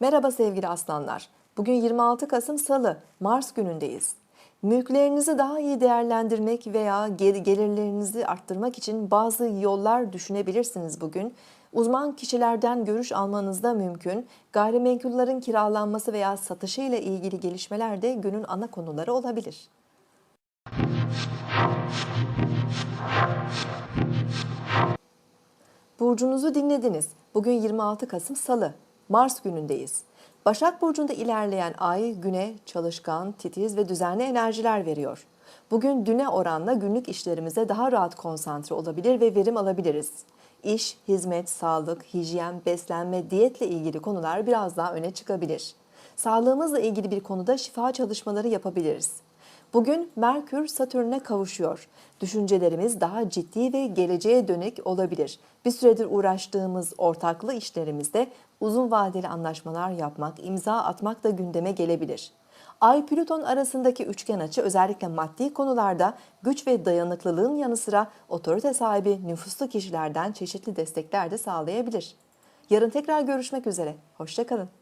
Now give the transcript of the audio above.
Merhaba sevgili aslanlar. Bugün 26 Kasım Salı, Mars günündeyiz. Mülklerinizi daha iyi değerlendirmek veya gel- gelirlerinizi arttırmak için bazı yollar düşünebilirsiniz bugün. Uzman kişilerden görüş almanız da mümkün. Gayrimenkullerin kiralanması veya satışı ile ilgili gelişmeler de günün ana konuları olabilir. Burcunuzu dinlediniz. Bugün 26 Kasım Salı, Mars günündeyiz. Başak Burcu'nda ilerleyen ay güne çalışkan, titiz ve düzenli enerjiler veriyor. Bugün düne oranla günlük işlerimize daha rahat konsantre olabilir ve verim alabiliriz. İş, hizmet, sağlık, hijyen, beslenme, diyetle ilgili konular biraz daha öne çıkabilir. Sağlığımızla ilgili bir konuda şifa çalışmaları yapabiliriz. Bugün Merkür Satürn'e kavuşuyor. Düşüncelerimiz daha ciddi ve geleceğe dönük olabilir. Bir süredir uğraştığımız ortaklı işlerimizde uzun vadeli anlaşmalar yapmak, imza atmak da gündeme gelebilir. Ay Plüton arasındaki üçgen açı özellikle maddi konularda güç ve dayanıklılığın yanı sıra otorite sahibi nüfuslu kişilerden çeşitli destekler de sağlayabilir. Yarın tekrar görüşmek üzere. Hoşçakalın.